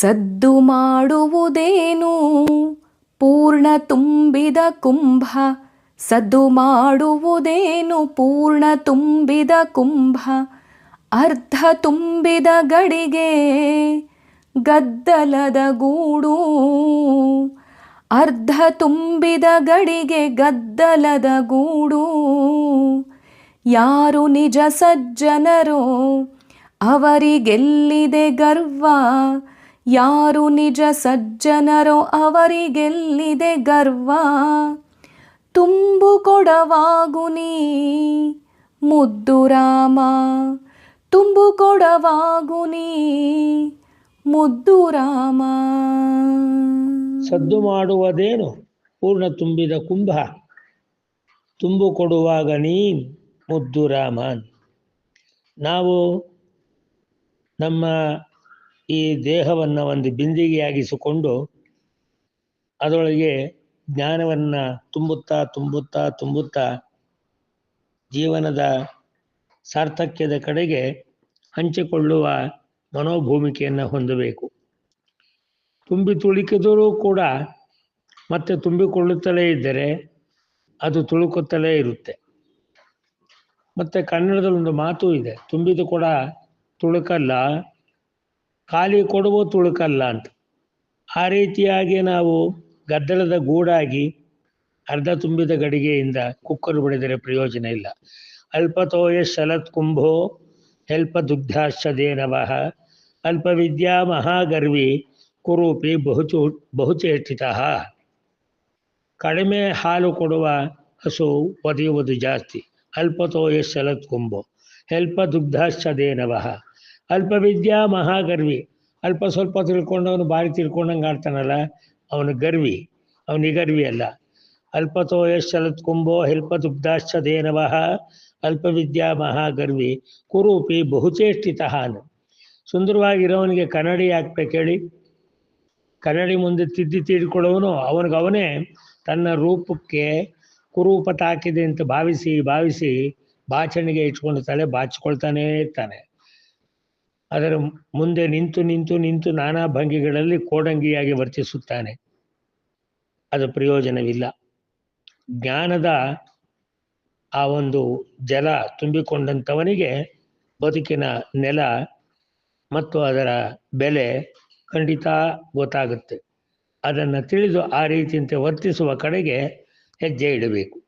ಸದ್ದು ಮಾಡುವುದೇನು? ಪೂರ್ಣ ತುಂಬಿದ ಕುಂಭ ಸದ್ದು ಮಾಡುವುದೇನು? ಪೂರ್ಣ ತುಂಬಿದ ಕುಂಭ ಅರ್ಧ ತುಂಬಿದ ಗಡಿಗೆ ಗದ್ದಲದ ಗೂಡು ಅರ್ಧ ತುಂಬಿದ ಗಡಿಗೆ ಗದ್ದಲದ ಗೂಡು ಯಾರು ನಿಜ ಸಜ್ಜನರೋ ಅವರಿಗೆಲ್ಲಿದೆ ಗರ್ವ? ಯಾರು ನಿಜ ಸಜ್ಜನರೋ ಅವರಿಗೆಲ್ಲಿದೆ ಗರ್ವ? ತುಂಬು ಕೊಡವಾಗು ನೀ, ಮುದ್ದು ರಾಮ. ತುಂಬು ಕೊಡವಾಗು ನೀ, ಮುದ್ದು ರಾಮ. ಸದ್ದು ಮಾಡುವುದೇನು? ಪೂರ್ಣ ತುಂಬಿದ ಕುಂಭ. ತುಂಬು ಕೊಡುವಾಗ ನೀ, ಮುದ್ದು ರಾಮ. ನಾವು ನಮ್ಮ ಈ ದೇಹವನ್ನು ಒಂದು ಬಿಂದಿಗೆಯಾಗಿಸಿಕೊಂಡು ಅದರೊಳಗೆ ಜ್ಞಾನವನ್ನು ತುಂಬುತ್ತಾ ತುಂಬುತ್ತಾ ತುಂಬುತ್ತಾ ಜೀವನದ ಸಾರ್ಥಕ್ಯದ ಕಡೆಗೆ ಹಂಚಿಕೊಳ್ಳುವ ಮನೋಭೂಮಿಕೆಯನ್ನು ಹೊಂದಬೇಕು. ತುಂಬಿ ತುಳುಕಿದರೂ ಕೂಡ ಮತ್ತೆ ತುಂಬಿಕೊಳ್ಳುತ್ತಲೇ ಇದ್ದರೆ ಅದು ತುಳುಕುತ್ತಲೇ ಇರುತ್ತೆ. ಮತ್ತೆ ಕನ್ನಡದಲ್ಲಿ ಒಂದು ಮಾತು ಇದೆ ತುಂಬಿದು ಕೂಡ ತುಳುಕಲ್ಲ ಖಾಲಿ ಕೊಡುವ ತುಳುಕಲ್ಲ ಅಂತ. ಆ ರೀತಿಯಾಗಿ ನಾವು ಗದ್ದಲದ ಗೂಡಾಗಿ ಅರ್ಧ ತುಂಬಿದ ಗಡಿಗೆಯಿಂದ ಕುಕ್ಕರು ಬಿಡಿದರೆ ಪ್ರಯೋಜನ ಇಲ್ಲ. ಅಲ್ಪತೋಯ ಶಲತ್ ಕುಂಭೋ ಹೆಲ್ಪ ದುಗ್ಧಾಶ್ಚದೇನವಃ ಅಲ್ಪ ವಿದ್ಯಾ ಮಹಾಗರ್ವಿ ಕುರೂಪಿ ಬಹುಚು ಬಹುಚೇಷ್ಟಿತ ಕಡಿಮೆ ಹಾಲು ಕೊಡುವ ಹಸು ಒದೆಯುವುದು ಜಾಸ್ತಿ. ಅಲ್ಪತೋಯ ಶಲತ್ ಕುಂಭೋ ಹೆಲ್ಪ ದುಗ್ಧಾಶ್ಚದೇನವಃ ಅಲ್ಪ ವಿದ್ಯಾ ಮಹಾಗರ್ವಿ. ಅಲ್ಪ ಸ್ವಲ್ಪ ತಿಳ್ಕೊಂಡವನು ಭಾರಿ ತಿಳ್ಕೊಂಡಂಗೆ ಆಡ್ತಾನಲ್ಲ, ಅವನು ಗರ್ವಿ. ಅವನಿಗರ್ವಿ ಅಲ್ಲ. ಅಲ್ಪತೋ ಯಶ್ಚಲತ್ ಕುಂಭೋ ಹೆಲ್ಪ ದುಗ್ಧಾಶ್ಚದೇನವಃ ಅಲ್ಪ ವಿದ್ಯಾ ಮಹಾಗರ್ವಿ. ಕುರೂಪಿ ಬಹುಚೇಷ್ಟಿತಹಾನು ಸುಂದರವಾಗಿರೋವನಿಗೆ ಕನ್ನಡಿ ಹಾಕ್ಬೇಕು ಹೇಳಿ. ಕನ್ನಡಿ ಮುಂದೆ ತಿದ್ದಿ ತೀಡ್ಕೊಳ್ಳೋನು, ಅವನಿಗೆ ಅವನೇ ತನ್ನ ರೂಪಕ್ಕೆ ಕುರೂಪ ತಾಕಿದೆ ಅಂತ ಭಾವಿಸಿ ಭಾವಿಸಿ ಬಾಚಣಿಗೆ ಇಟ್ಕೊಂಡು ತಲೆ ಬಾಚಿಕೊಳ್ತಾನೇ ಇರ್ತಾನೆ. ಅದರ ಮುಂದೆ ನಿಂತು ನಿಂತು ನಿಂತು ನಾನಾ ಭಂಗಿಗಳಲ್ಲಿ ಕೋಡಂಗಿಯಾಗಿ ವರ್ತಿಸುತ್ತಾನೆ. ಅದು ಪ್ರಯೋಜನವಿಲ್ಲ. ಜ್ಞಾನದ ಆ ಒಂದು ಜಲ ತುಂಬಿಕೊಂಡಂಥವನಿಗೆ ಬದುಕಿನ ನೆಲ ಮತ್ತು ಅದರ ಬೆಲೆ ಖಂಡಿತ ಗೊತ್ತಾಗುತ್ತೆ. ಅದನ್ನು ತಿಳಿದು ಆ ರೀತಿಯಂತೆ ವರ್ತಿಸುವ ಕಡೆಗೆ ಹೆಜ್ಜೆ ಇಡಬೇಕು.